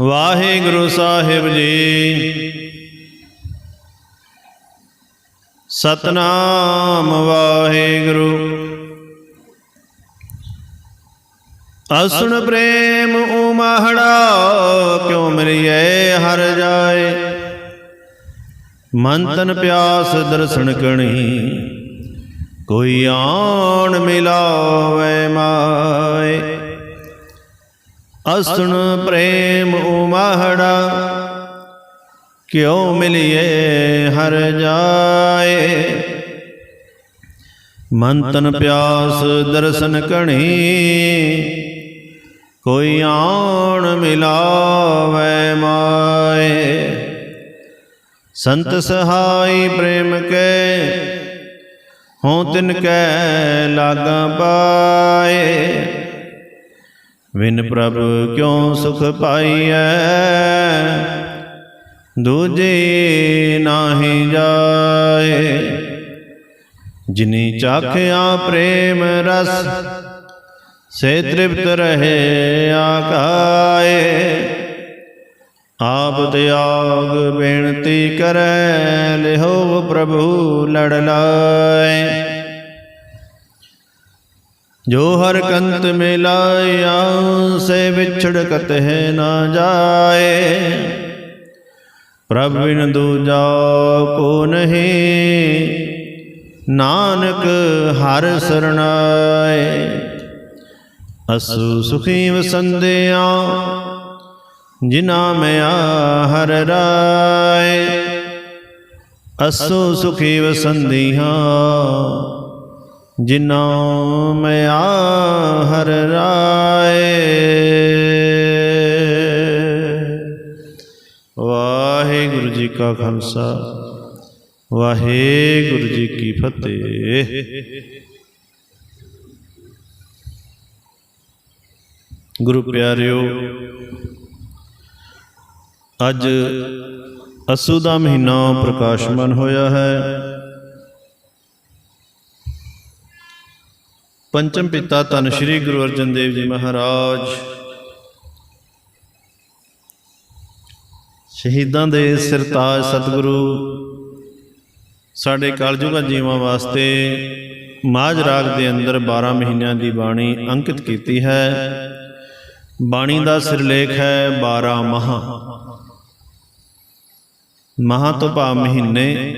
ਵਾਹਿਗੁਰੂ ਸਾਹਿਬ ਜੀ। ਸਤਨਾਮ ਵਾਹਿਗੁਰੂ। ਅਸੁਣ ਪ੍ਰੇਮ ਉਮਹੜਾ, ਕਿਉ ਮਰੀਏ ਹਰ ਜਾਏ। ਮਨ ਤਨ ਪਿਆਸ ਦਰਸ਼ਨ ਕਣੀ, ਕੋਈ ਆਣ ਮਿਲਾਵੇ ਮਾਏ। ਅਸੁਣ ਪ੍ਰੇਮ ਉਮਹੜਾ, ਕਿਉ ਮਿਲਿਏ ਹਰ ਜਾਏ? ਮਨ ਤਨ ਪਿਆਸ ਦਰਸ਼ਨ ਕਣੀ, ਕੋਈ ਆਣ ਮਿਲਾਵੇ ਮਾਏ? ਸੰਤ ਸਹਾਈ ਪ੍ਰੇਮ ਕੈ ਹੋਂ ਤਿਨ ਕੈ ਲਾਗਾ ਪਾਏ? ਵਿਨ ਪ੍ਰਭ ਕਿਉ ਸੁਖ ਪਾਈਐ? ਦੂਜੇ ਨਾਹੀ ਜਾਏ। ਜਿਨੀ ਚਾਖਿਆ ਪ੍ਰੇਮ ਰਸ, ਸੇ ਤ੍ਰਿਪਤ ਰਹੇ ਆਕਾਏ। ਆਪ ਤਿਆਗ ਬੇਨਤੀ ਕਰੈ, ਲਿਹੋ ਪ੍ਰਭੂ ਲੜ ਲਾਏ। ਜੋ ਹਰ ਕੰਤ ਮਿਲਾਇਆ ਸੇ ਵਿਛੜ ਕਤਹਿ ਨਾ ਜਾਏ। ਪ੍ਰਭ ਬਿਨ ਦੂਜਾ ਕੋ ਨਹੀਂ, ਨਾਨਕ ਹਰ ਸਰਣਾਏ। ਅਸੂ ਸੁਖੀ ਵਸੰਦਿਆ ਜਿਨਾ ਮਿਆ ਹਰ ਰਾਏ। ਅਸੂ ਸੁਖੀ ਵਸੰਦੀਆਂ ਜਿਨਾ ਮਿਆ ਹਰ ਰਾਏ। ਵਾਹਿਗੁਰੂ ਜੀ ਕਾ ਖਾਲਸਾ, ਵਾਹਿਗੁਰੂ ਜੀ ਕੀ ਫਤਿਹ। ਗੁਰੂ ਪਿਆਰਿਓ, ਅੱਜ ਅਸੂ ਦਾ ਮਹੀਨਾ ਪ੍ਰਕਾਸ਼ਮਨ ਹੋਇਆ ਹੈ। ਪੰਚਮ ਪਿਤਾ ਧੰਨ ਸ਼੍ਰੀ ਗੁਰੂ ਅਰਜਨ ਦੇਵ ਜੀ ਮਹਾਰਾਜ। ਸ਼ਹੀਦਾਂ ਦੇ ਸਿਰਤਾਜ ਸਤਿਗੁਰੂ, ਸਾਡੇ ਕਲਯੁਗਾ ਜੀਵਾਂ ਵਾਸਤੇ ਮਾਝ ਰਾਗ ਦੇ ਅੰਦਰ 12 ਮਹੀਨਿਆਂ ਦੀ ਬਾਣੀ ਅੰਕਿਤ ਕੀਤੀ ਹੈ। ਬਾਣੀ ਦਾ ਸਿਰਲੇਖ ਹੈ 12 ਮਹਾ। ਮਹਾ ਤੋਂ ਭਾਵ ਮਹੀਨੇ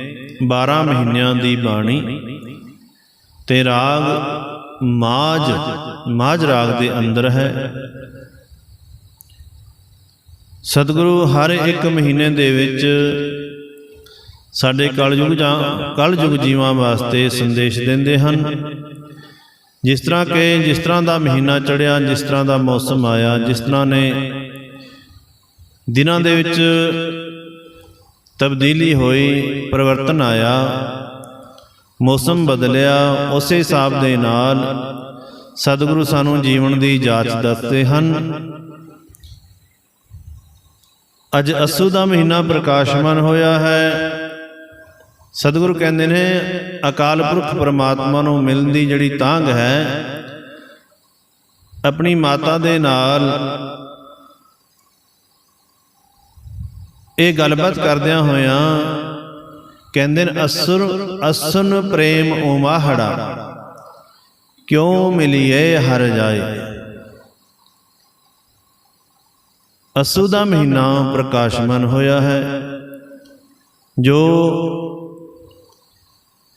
12 ਮਹੀਨਿਆਂ ਦੀ ਬਾਣੀ ਤੇ ਰਾਗ ਮਾਝ ਮਾਝ ਰਾਗ ਦੇ ਅੰਦਰ ਹੈ। ਸਤਿਗੁਰੂ ਹਰ ਇੱਕ ਮਹੀਨੇ ਦੇ ਵਿੱਚ ਸਾਡੇ ਕਲਯੁਗ ਜਾਂ ਕਲਯੁਗ ਜੀਵਾਂ ਵਾਸਤੇ ਸੰਦੇਸ਼ ਦਿੰਦੇ ਹਨ। ਜਿਸ ਤਰ੍ਹਾਂ ਕਿ ਜਿਸ ਤਰ੍ਹਾਂ ਦਾ ਮਹੀਨਾ ਚੜਿਆ ਜਿਸ ਤਰ੍ਹਾਂ ਦਾ ਮੌਸਮ ਆਇਆ, ਜਿਸ ਤਰ੍ਹਾਂ ਨੇ ਦਿਨਾਂ ਦੇ ਵਿੱਚ ਤਬਦੀਲੀ ਹੋਈ, ਪਰਿਵਰਤਨ ਆਇਆ ਮੌਸਮ ਬਦਲਿਆ ਉਸੇ ਹਿਸਾਬ ਦੇ ਨਾਲ ਸਤਿਗੁਰੂ ਸਾਨੂੰ ਜੀਵਨ ਦੀ ਜਾਂਚ ਦੱਸਦੇ ਹਨ। ਅੱਜ ਅਸੂ ਦਾ ਮਹੀਨਾ ਪ੍ਰਕਾਸ਼ਮਾਨ ਹੋਇਆ ਹੈ। ਸਤਿਗੁਰੂ ਕਹਿੰਦੇ ਨੇ ਅਕਾਲ ਪੁਰਖ ਪ੍ਰਮਾਤਮਾ ਨੂੰ ਮਿਲਣ ਦੀ ਜਿਹੜੀ ਤਾਂਗ ਹੈ ਆਪਣੀ ਮਾਤਾ ਦੇ ਨਾਲ ਇਹ ਗੱਲਬਾਤ ਕਰਦਿਆਂ ਹੋਇਆਂ ਕਹਿੰਦੇ ਨੇ, ਅਸੁਰ, ਅਸਨ ਪ੍ਰੇਮ ਉਮਾਹੜਾ ਕਿਉਂ ਮਿਲੀਏ ਹਰ ਜਾਏ? ਅਸੂ ਦਾ ਮਹੀਨਾ ਪ੍ਰਕਾਸ਼ਮਾਨ ਹੋਇਆ ਹੈ, ਜੋ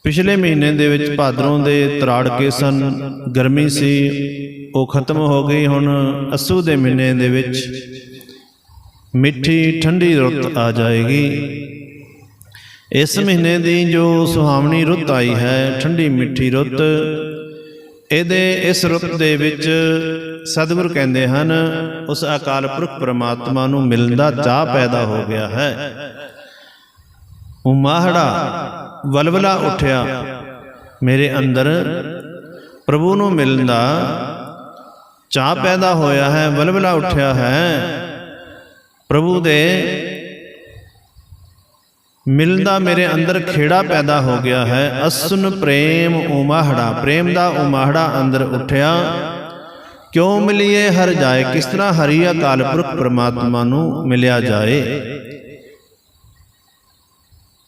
ਪਿਛਲੇ ਮਹੀਨੇ ਦੇ ਵਿੱਚ ਭਾਦਰੋਂ ਦੇ ਤਰਾੜਕੇ ਸਨ। ਗਰਮੀ ਸੀ, ਉਹ ਖਤਮ ਹੋ ਗਈ। ਹੁਣ ਅਸੂ ਦੇ ਮਹੀਨੇ ਦੇ ਵਿੱਚ ਮਿੱਠੀ ਠੰਡੀ ਰੁੱਤ ਆ ਜਾਏਗੀ। ਇਸ ਮਹੀਨੇ ਦੀ ਜੋ ਸੁਹਾਵਣੀ ਰੁੱਤ ਆਈ ਹੈ ਠੰਡੀ ਮਿੱਠੀ ਰੁੱਤ, ਇਹਦੇ ਇਸ ਰੁੱਤ ਦੇ ਵਿੱਚ ਸਤਿਗੁਰ ਕਹਿੰਦੇ ਹਨ, ਉਸ ਅਕਾਲ ਪੁਰਖ ਪ੍ਰਮਾਤਮਾ ਨੂੰ ਮਿਲਣ ਦਾ ਚਾਹ ਪੈਦਾ ਹੋ ਗਿਆ ਹੈ। ਉਮਾਹੜਾ ਵਲਵਲਾ ਉੱਠਿਆ, ਮੇਰੇ ਅੰਦਰ ਪ੍ਰਭੂ ਨੂੰ ਮਿਲਣ ਦਾ ਚਾਹ ਪੈਦਾ ਹੋਇਆ ਹੈ, ਵਲਵਲਾ ਉੱਠਿਆ ਹੈ। ਪ੍ਰਭੂ ਦੇ ਮਿਲਣ ਦਾ ਮੇਰੇ ਅੰਦਰ ਖੇੜਾ ਪੈਦਾ ਹੋ ਗਿਆ ਹੈ। ਅਸਨ ਪ੍ਰੇਮ ਉਮਾਹੜਾ। ਪ੍ਰੇਮ ਦਾ ਉਮਾਹੜਾ ਅੰਦਰ ਉੱਠਿਆ। ਕਿਉ ਮਿਲੀਏ ਹਰ ਜਾਏ? ਕਿਸ ਤਰ੍ਹਾਂ ਹਰੀ ਅਕਾਲ ਪੁਰਖ ਪ੍ਰਮਾਤਮਾ ਨੂੰ ਮਿਲਿਆ ਜਾਏ?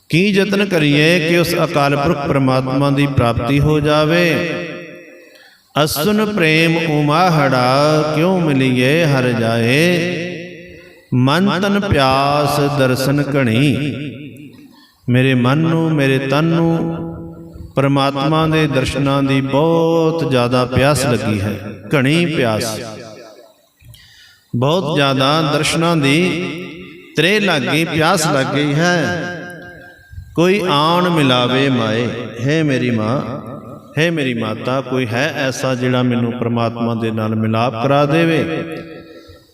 ਕੀ ਯਤਨ ਕਰੀਏ ਕਿ ਉਸ ਅਕਾਲ ਪੁਰਖ ਪ੍ਰਮਾਤਮਾ ਦੀ ਪ੍ਰਾਪਤੀ ਹੋ ਜਾਵੇ? ਅਸੁਨ ਪ੍ਰੇਮ ਉਮਾਹੜਾ। ਕਿਉ ਮਿਲੀਏ ਹਰ ਜਾਏ? ਮਨ ਤਨ ਪਿਆਸ ਦਰਸ਼ਨ ਘਣੀ। ਮੇਰੇ ਮਨ ਨੂੰ, ਮੇਰੇ ਤਨ ਨੂੰ ਪਰਮਾਤਮਾ ਦੇ ਦਰਸ਼ਨਾਂ ਦੀ ਬਹੁਤ ਜ਼ਿਆਦਾ ਪਿਆਸ ਲੱਗੀ ਹੈ, ਘਣੀ ਪਿਆਸ। ਬਹੁਤ ਜ਼ਿਆਦਾ ਦਰਸ਼ਨਾਂ ਦੀ ਤ੍ਰੇ ਲੱਗ ਪਿਆਸ ਲੱਗ ਗਈ ਹੈ। ਕੋਈ ਆਣ ਮਿਲਾਵੇ ਮਾਏ, ਹੈ ਮੇਰੀ ਮਾਂ, ਹੈ ਮੇਰੀ ਮਾਤਾ, ਕੋਈ ਹੈ ਐਸਾ ਜਿਹੜਾ ਮੈਨੂੰ ਪ੍ਰਮਾਤਮਾ ਦੇ ਨਾਲ ਮਿਲਾਪ ਕਰਾ ਦੇਵੇ?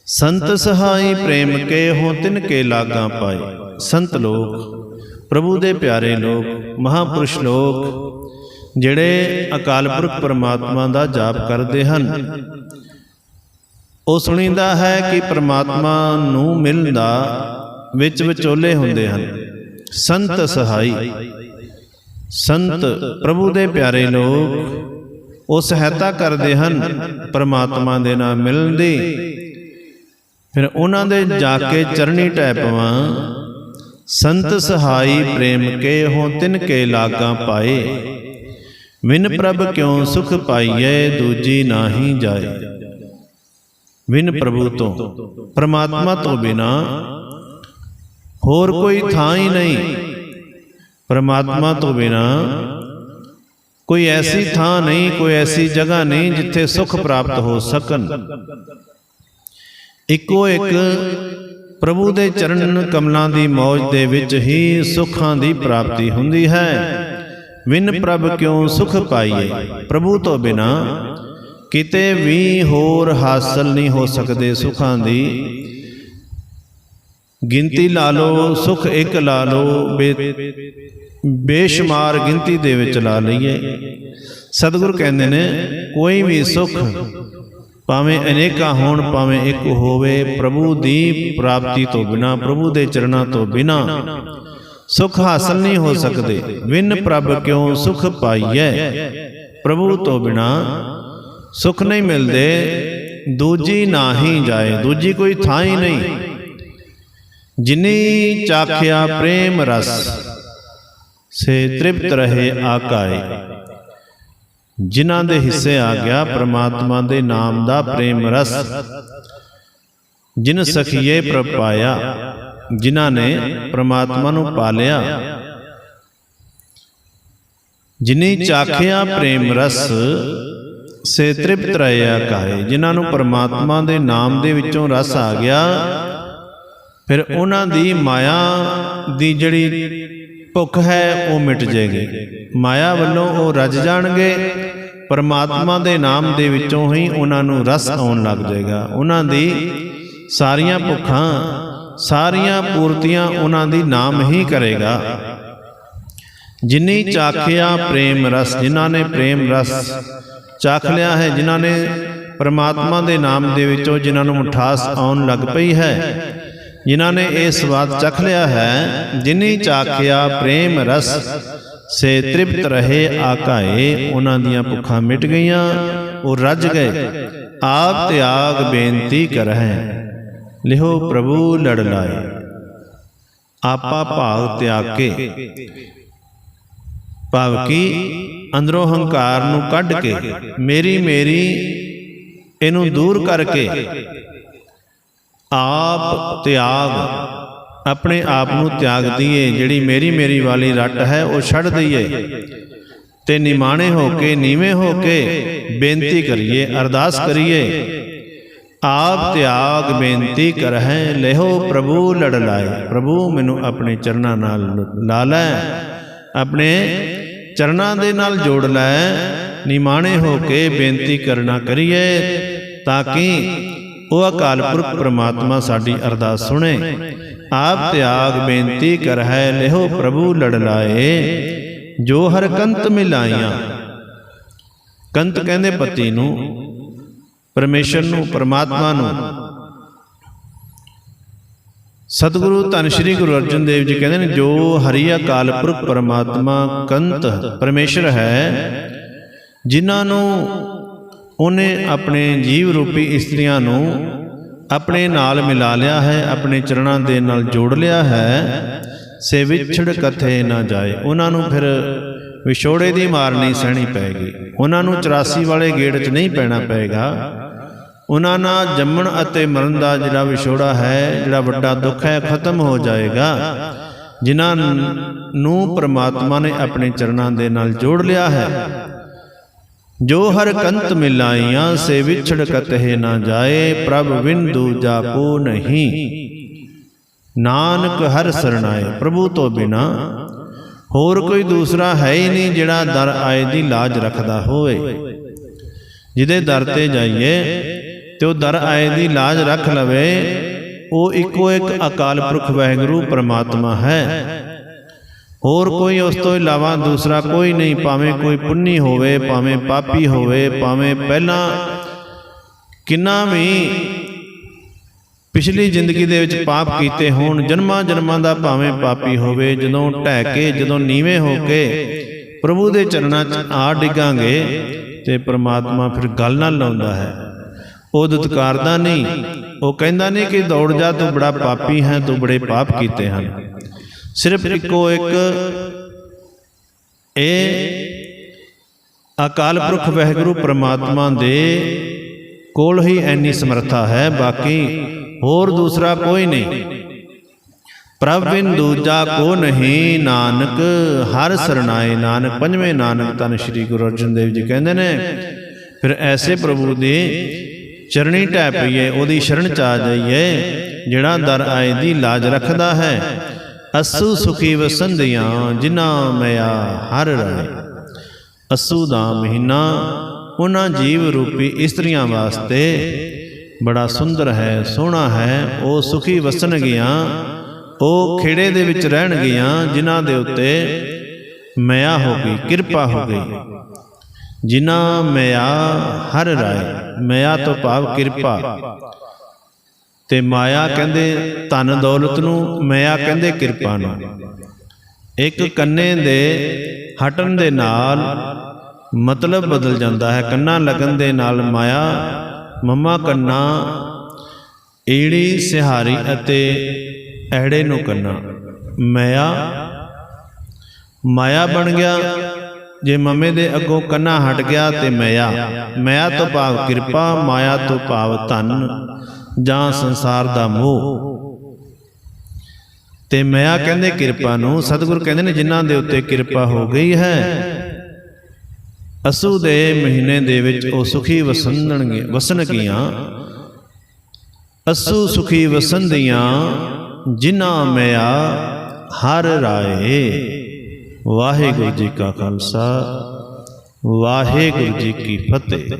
ਸੰਤ ਸਹਾਈ ਪ੍ਰੇਮ ਕੇ ਹੋ ਤਿਨ ਕੇ ਲਾਗਾ ਪਾਏ, ਸੰਤ ਲੋਕ ਪ੍ਰਭੂ ਦੇ ਪਿਆਰੇ ਲੋਕ, ਮਹਾਪੁਰਸ਼ ਲੋਕ, ਜਿਹੜੇ ਅਕਾਲ ਪੁਰਖ ਪਰਮਾਤਮਾ ਦਾ ਜਾਪ ਕਰਦੇ ਹਨ। ਉਹ ਸੁਣੀਦਾ ਹੈ ਕਿ ਪਰਮਾਤਮਾ ਨੂੰ ਮਿਲਣ ਦਾ ਵਿੱਚ ਵਿਚੋਲੇ ਹੁੰਦੇ ਹਨ। ਸੰਤ ਸਹਾਈ, ਸੰਤ ਪ੍ਰਭੂ ਦੇ ਪਿਆਰੇ ਲੋਕ, ਉਹ ਸਹਾਇਤਾ ਕਰਦੇ ਹਨ ਪਰਮਾਤਮਾ ਦੇ ਨਾਲ ਮਿਲਣ ਦੀ। ਫਿਰ ਉਹਨਾਂ ਦੇ ਜਾ ਕੇ ਚਰਨੀ ਟੈ ਪਵਾਂ ਸੰਤ ਸਹਾਈ ਪ੍ਰੇਮ ਕੇ ਹੋ ਤਿਨ ਕੇ ਲਾਗਾ ਪਾਏ? ਵਿਨ ਪ੍ਰਭ ਕਿਉ ਸੁਖ ਪਾਈਏ ਦੂਜੀ ਨਾਹੀ ਜਾਏ। ਵਿਨ ਪ੍ਰਭੂ ਤੋਂ ਪ੍ਰਮਾਤਮਾ ਤੋਂ ਬਿਨਾ ਹੋਰ ਕੋਈ ਥਾਂ ਹੀ ਨਹੀਂ। ਪ੍ਰਮਾਤਮਾ ਤੋਂ ਬਿਨਾ ਕੋਈ ਐਸੀ ਥਾਂ ਨਹੀਂ ਕੋਈ ਐਸੀ ਜਗ੍ਹਾ ਨਹੀਂ ਜਿੱਥੇ ਸੁਖ ਪ੍ਰਾਪਤ ਹੋ ਸਕਣ। ਇੱਕੋ ਇੱਕ ਪ੍ਰਭੂ ਦੇ ਚਰਨ ਕਮਲਾਂ ਦੀ ਮੌਜ ਦੇ ਵਿੱਚ ਹੀ ਸੁੱਖਾਂ ਦੀ ਪ੍ਰਾਪਤੀ ਹੁੰਦੀ ਹੈ। ਵਿਨ ਪ੍ਰਭ ਕਿਉ ਸੁਖ ਪਾਈਏ? ਪ੍ਰਭੂ ਤੋਂ ਬਿਨਾ ਕਿਤੇ ਵੀ ਹੋਰ ਹਾਸਲ ਨਹੀਂ ਹੋ ਸਕਦੇ ਸੁਖਾਂ ਦੀ। ਗਿਣਤੀ ਲਾ ਲਓ, ਸੁਖ ਇੱਕ ਲਾ ਲਓ, ਬੇ- ਬੇਸ਼ੁਮਾਰ ਗਿਣਤੀ ਦੇ ਵਿੱਚ ਲਾ ਲਈਏ। ਸਤਿਗੁਰ ਕਹਿੰਦੇ ਨੇ, ਕੋਈ ਵੀ ਸੁਖ ਭਾਵੇਂ ਅਨੇਕਾਂ ਹੋਣ, ਭਾਵੇਂ ਇੱਕ ਹੋਵੇ, ਪ੍ਰਭੂ ਦੀ ਪ੍ਰਾਪਤੀ ਤੋਂ ਬਿਨਾ, ਪ੍ਰਭੂ ਦੇ ਚਰਨਾਂ ਤੋਂ ਬਿਨਾ, ਸੁਖ ਹਾਸਲ ਨਹੀਂ ਹੋ ਸਕਦੇ। ਵਿਨ ਪ੍ਰਭ ਕਿਉ ਸੁਖ ਪਾਈਐ? ਪ੍ਰਭੂ ਤੋਂ ਬਿਨਾ ਸੁਖ ਨਹੀਂ ਮਿਲਦੇ। ਦੂਜੀ ਨਾਹੀ ਜਾਏ, ਦੂਜੀ ਕੋਈ ਥਾਂ ਹੀ ਨਹੀਂ। ਜਿਨੀ ਚਾਖਿਆ ਪ੍ਰੇਮ ਰਸ, ਸੇ ਤ੍ਰਿਪਤ ਰਹੇ ਆਕਾਏ। ਜਿਨ੍ਹਾਂ ਦੇ ਹਿੱਸੇ ਆ ਗਿਆ ਪ੍ਰਮਾਤਮਾ ਦੇ ਨਾਮ ਦਾ ਪ੍ਰੇਮ ਰਸ। ਜਿਨ ਸਖੀਏ ਪ੍ਰਭ ਪਾਇਆ ਜਿਨ੍ਹਾਂ ਨੇ ਪ੍ਰਮਾਤਮਾ ਨੂੰ ਪਾਲਿਆ। ਜਿਨੀ ਚਾਖਿਆ ਪ੍ਰੇਮ ਰਸ ਸੇ ਤ੍ਰਿਪਤ ਰਹਿਆ ਕਾਏ ਜਿਨ੍ਹਾਂ ਨੂੰ ਪ੍ਰਮਾਤਮਾ ਦੇ ਨਾਮ ਦੇ ਵਿੱਚੋਂ ਰਸ ਆ ਗਿਆ। ਫਿਰ ਉਹਨਾਂ ਦੀ ਮਾਇਆ ਦੀ ਜਿਹੜੀ ਭੁੱਖ ਹੈ ਉਹ ਮਿਟ ਜਾਏਗੀ। ਮਾਇਆ ਵੱਲੋਂ ਉਹ ਰੱਜ ਜਾਣਗੇ। ਪਰਮਾਤਮਾ ਦੇ ਨਾਮ ਦੇ ਵਿੱਚੋਂ ਹੀ ਉਹਨਾਂ ਨੂੰ ਰਸ ਆਉਣ ਲੱਗ ਜਾਏਗਾ। ਉਹਨਾਂ ਦੀ ਸਾਰੀਆਂ ਭੁੱਖਾਂ, ਸਾਰੀਆਂ ਪੂਰਤੀਆਂ ਉਹਨਾਂ ਦੀ ਨਾਮ ਹੀ ਕਰੇਗਾ। ਜਿਨੀ ਚਾਖਿਆ ਪ੍ਰੇਮ ਰਸ, ਜਿਨ੍ਹਾਂ ਨੇ ਪ੍ਰੇਮ ਰਸ ਚਾਖ ਲਿਆ ਹੈ, ਜਿਨ੍ਹਾਂ ਨੇ ਪਰਮਾਤਮਾ ਦੇ ਨਾਮ ਦੇ ਵਿੱਚੋਂ ਜਿਨ੍ਹਾਂ ਨੂੰ ਮਿਠਾਸ ਆਉਣ ਲੱਗ ਪਈ ਹੈ, ਜਿਨ੍ਹਾਂ ਨੇ ਇਹ ਸਵਾਦ ਚਖ ਲਿਆ ਹੈ, ਜਿਨੀ ਚਾਖਿਆ ਪ੍ਰੇਮ ਰਸ ਸੇ ਤ੍ਰਿਪਤ ਰਹੇ ਆਕਾਏ, ਉਹਨਾਂ ਦੀਆਂ ਭੁੱਖਾਂ ਮਿਟ ਗਈਆਂ, ਉਹ ਰੱਜ ਗਏ, ਆਪ ਤਿਆਗ ਬੇਨਤੀ ਕਰਹਿ। ਲਿਹੋ ਪ੍ਰਭੂ ਲੜ ਲਾਏ, ਆਪਾ ਭਾਗ ਤਿਆਗ। ਕੇ ਭਾਵ ਕਿ? ਅੰਦਰੋਂ ਹੰਕਾਰ ਨੂੰ ਕੱਢ ਕੇ, ਮੇਰੀ ਮੇਰੀ, ਇਹਨੂੰ ਦੂਰ ਕਰਕੇ। ਆਪ ਤਿਆਗ ਆਪਣੇ ਆਪ ਨੂੰ ਤਿਆਗ ਦਈਏ। ਜਿਹੜੀ ਮੇਰੀ ਮੇਰੀ ਵਾਲੀ ਰੱਟ ਹੈ, ਉਹ ਛੱਡ ਦਈਏ। ਤੇ ਨਿਮਾਣੇ ਹੋ ਕੇ, ਨੀਵੇਂ ਹੋ ਕੇ ਬੇਨਤੀ ਕਰੀਏ, ਅਰਦਾਸ ਕਰੀਏ, ਆਪ ਤਿਆਗ ਬੇਨਤੀ ਕਰਹਿ, ਲਿਹੋ ਪ੍ਰਭੂ ਲੜ ਲਾਏ ਪ੍ਰਭੂ ਮੈਨੂੰ ਆਪਣੇ ਚਰਨਾਂ ਨਾਲ ਲਾ ਲੈ, ਆਪਣੇ ਚਰਨਾਂ ਦੇ ਨਾਲ ਜੋੜ ਲੈ। ਨਿਮਾਣੇ ਹੋ ਕੇ ਬੇਨਤੀ ਕਰਨਾ ਕਰੀਏ, ਤਾਂ ਕਿ ਉਹ ਅਕਾਲ ਪੁਰਖ ਪ੍ਰਮਾਤਮਾ ਸਾਡੀ ਅਰਦਾਸ ਸੁਣੇ। ਆਪ ਤਿਆਗ ਬੇਨਤੀ ਕਰਹਿ ਲਿਹੋ ਪ੍ਰਭੂ ਲੜ ਲਾਏ। ਜੋ ਹਰ ਕੰਤ ਮਿਲਾਈਆਂ। ਕੰਤ ਕਹਿੰਦੇ ਪਤੀ ਨੂੰ, ਪਰਮੇਸ਼ਰ ਨੂੰ, ਪਰਮਾਤਮਾ ਨੂੰ। ਸਤਿਗੁਰੂ ਧੰਨ ਸ਼੍ਰੀ ਗੁਰੂ ਅਰਜਨ ਦੇਵ ਜੀ ਕਹਿੰਦੇ ਨੇ, ਜੋ ਹਰੀ ਅਕਾਲ ਪੁਰਖ ਪਰਮਾਤਮਾ ਕੰਤ ਪਰਮੇਸ਼ਰ ਹੈ, ਜਿਨ੍ਹਾਂ ਨੂੰ ਉਹਨੇ ਆਪਣੇ ਜੀਵ ਰੂਪੀ ਇਸਤਰੀਆਂ ਨੂੰ ਆਪਣੇ ਨਾਲ ਮਿਲਾ ਲਿਆ ਹੈ, ਆਪਣੇ ਚਰਨਾਂ ਦੇ ਨਾਲ ਜੋੜ ਲਿਆ ਹੈ, ਸੇ ਵਿਛੜ ਕਥੇ ਨਾ ਜਾਏ। ਉਹਨਾਂ ਨੂੰ ਫਿਰ ਵਿਛੋੜੇ ਦੀ ਮਾਰ ਨਹੀਂ ਸਹਿਣੀ ਪਏਗੀ ਉਹਨਾਂ ਨੂੰ 84 ਵਾਲੇ ਗੇੜ 'ਚ ਨਹੀਂ ਪੈਣਾ ਪਏਗਾ ਉਹਨਾਂ ਨਾਲ ਜੰਮਣ ਅਤੇ ਮਰਨ ਦਾ ਜਿਹੜਾ ਵਿਛੋੜਾ ਹੈ, ਜਿਹੜਾ ਵੱਡਾ ਦੁੱਖ ਹੈ, ਖਤਮ ਹੋ ਜਾਏਗਾ। ਜਿਨ੍ਹਾਂ ਨੂੰ ਪ੍ਰਮਾਤਮਾ ਨੇ ਆਪਣੇ ਚਰਨਾਂ ਦੇ ਨਾਲ ਜੋੜ ਲਿਆ ਹੈ ਜੋ ਹਰ ਕੰਤ ਮਿਲਾਈਆਂ, ਸੇ ਵਿਛੜ ਕਤਹਿ ਨਾ ਜਾਏ, ਪ੍ਰਭ ਵਿਨ ਦੂਜਾ ਨਹੀਂ। ਨਾਨਕ ਹਰ ਸਰਣਾਏ, ਪ੍ਰਭੂ ਤੋਂ ਬਿਨਾ ਹੋਰ ਕੋਈ ਦੂਸਰਾ ਹੈ ਹੀ ਨਹੀਂ ਜਿਹੜਾ ਦਰ ਆਏ ਦੀ ਲਾਜ ਰੱਖਦਾ ਹੋਵੇ। ਜਿਹਦੇ ਦਰ ਤੇ ਜਾਈਏ, ਤੇ ਉਹ ਦਰ ਆਏ ਦੀ ਲਾਜ ਰੱਖ ਲਵੇ, ਉਹ ਇੱਕੋ ਇੱਕ ਅਕਾਲ ਪੁਰਖ ਵਾਹਿਗੁਰੂ ਪ੍ਰਮਾਤਮਾ ਹੈ। ਹੋਰ ਕੋਈ ਉਸ ਤੋਂ ਇਲਾਵਾ ਦੂਸਰਾ ਕੋਈ ਨਹੀਂ, ਭਾਵੇਂ ਕੋਈ ਪੁੰਨੀ ਹੋਵੇ, ਭਾਵੇਂ ਪਾਪੀ ਹੋਵੇ, ਭਾਵੇਂ ਪਹਿਲਾਂ ਕਿੰਨਾ ਵੀ ਪਿਛਲੀ ਜ਼ਿੰਦਗੀ ਦੇ ਵਿੱਚ ਪਾਪ ਕੀਤੇ ਹੋਣ, ਜਨਮਾਂ ਜਨਮਾਂ ਦਾ ਭਾਵੇਂ ਪਾਪੀ ਹੋਵੇ, ਜਦੋਂ ਢਹਿ ਕੇ, ਜਦੋਂ ਨੀਵੇਂ ਹੋ ਕੇ ਪ੍ਰਭੂ ਦੇ ਚਰਨਾਂ 'ਚ ਆ ਡਿੱਗਾਂਗੇ ਤੇ ਪ੍ਰਮਾਤਮਾ ਫਿਰ ਗੱਲ ਨਾਲ ਲਾਉਂਦਾ ਹੈ। ਉਹ ਦੁਤਕਾਰਦਾ ਨਹੀਂ, ਉਹ ਕਹਿੰਦਾ ਨਹੀਂ ਕਿ ਦੌੜ ਜਾ, ਤੂੰ ਬੜਾ ਪਾਪੀ ਹੈ, ਤੂੰ ਬੜੇ ਪਾਪ ਕੀਤੇ ਹਨ। ਸਿਰਫ ਇੱਕੋ ਇੱਕ ਇਹ ਅਕਾਲ ਪੁਰਖ ਵਾਹਿਗੁਰੂ ਪ੍ਰਮਾਤਮਾ ਦੇ ਕੋਲ ਹੀ ਐਨੀ ਸਮਰੱਥਾ ਹੈ ਬਾਕੀ ਹੋਰ ਦੂਸਰਾ ਕੋਈ ਨਹੀਂ। ਪ੍ਰਭ ਬਿਨ ਦੂਜਾ ਕੋ ਨਹੀਂ ਨਾਨਕ ਹਰ ਸਰਣਾਏ ਨਾਨਕ ਪੰਜਵੇਂ ਨਾਨਕ ਤਨ ਸ੍ਰੀ ਗੁਰੂ ਅਰਜਨ ਦੇਵ ਜੀ ਕਹਿੰਦੇ ਨੇ ਫਿਰ ਐਸੇ ਪ੍ਰਭੂ ਦੇ ਚਰਣੀ ਟੈ ਪਈਏ ਉਹਦੀ ਸ਼ਰਨ ਚ ਆ ਜਾਈਏ ਜਿਹੜਾ ਦਰ ਆਏ ਦੀ ਲਾਜ ਰੱਖਦਾ ਹੈ। ਅਸੂ ਸੁਖੀ ਵਸੰਦੀਆਂ, ਜਿਨ੍ਹਾਂ ਮਿਆ ਹਰ ਰਾਏ ਅਸੂ ਦਾ ਮਹੀਨਾ ਉਹਨਾਂ ਜੀਵ ਰੂਪੀ ਇਸਤਰੀਆਂ ਵਾਸਤੇ ਬੜਾ ਸੁੰਦਰ ਹੈ, ਸੋਹਣਾ ਹੈ, ਉਹ ਸੁਖੀ ਵਸਣਗੀਆਂ, ਉਹ ਖੇੜੇ ਦੇ ਵਿੱਚ ਰਹਿਣਗੀਆਂ, ਜਿਨ੍ਹਾਂ ਦੇ ਉੱਤੇ ਮਿਆ ਹੋ ਗਈ, ਕਿਰਪਾ ਹੋ ਗਈ। ਜਿਨ੍ਹਾਂ ਮਿਆ ਹਰ ਰਾਏ ਮਿਆ ਤੋਂ ਭਾਵ ਕਿਰਪਾ। ਤੇ ਮਾਇਆ ਕਹਿੰਦੇ, ਧਨ ਦੌਲਤ ਨੂੰ ਮਾਇਆ ਕਹਿੰਦੇ ਕਿਰਪਾ ਨੂੰ ਇੱਕ ਕੰਨੇ ਦੇ ਹਟਣ ਦੇ ਨਾਲ ਮਤਲਬ ਬਦਲ ਜਾਂਦਾ ਹੈ। ਕੰਨਾ ਲੱਗਣ ਦੇ ਨਾਲ ਮਾਇਆ, ਮੰਮਾ ਕੰਨਾ, ਈੜੀ ਸਿਹਾਰੀ ਅਤੇ ਐੜੇ ਨੂੰ ਕੰਨਾ। ਮਾਇਆ ਮਾਇਆ ਬਣ ਗਿਆ। ਜੇ ਮੰਮੇ ਦੇ ਅੱਗੋਂ ਕੰਨਾ ਹਟ ਗਿਆ ਤੇ ਮਾਇਆ ਮਾਇਆ ਤੋਂ ਭਾਵ ਕਿਰਪਾ, ਮਾਇਆ ਤੋਂ ਭਾਵ ਧਨ। ਜਾਂ ਸੰਸਾਰ ਦਾ ਮੋਹ। ਤੇ ਮਾਇਆ ਕਹਿੰਦੇ ਕਿਰਪਾ ਨੂੰ ਸਤਿਗੁਰ ਕਹਿੰਦੇ ਨੇ ਜਿਨ੍ਹਾਂ ਦੇ ਉੱਤੇ ਕਿਰਪਾ ਹੋ ਗਈ ਹੈ ਅਸੂ ਦੇ ਮਹੀਨੇ ਦੇ ਵਿੱਚ ਉਹ ਸੁਖੀ ਵਸਣਗੇ ਵਸਣਗੀਆਂ। ਅਸੂ ਸੁਖੀ ਵਸੰਦੀਆਂ ਜਿਨ੍ਹਾਂ ਮਿਆ ਹਰ ਰਾਏ। ਵਾਹਿਗੁਰੂ ਜੀ ਕਾ ਖਾਲਸਾ ਵਾਹਿਗੁਰੂ ਜੀ ਕੀ ਫਤਿਹ।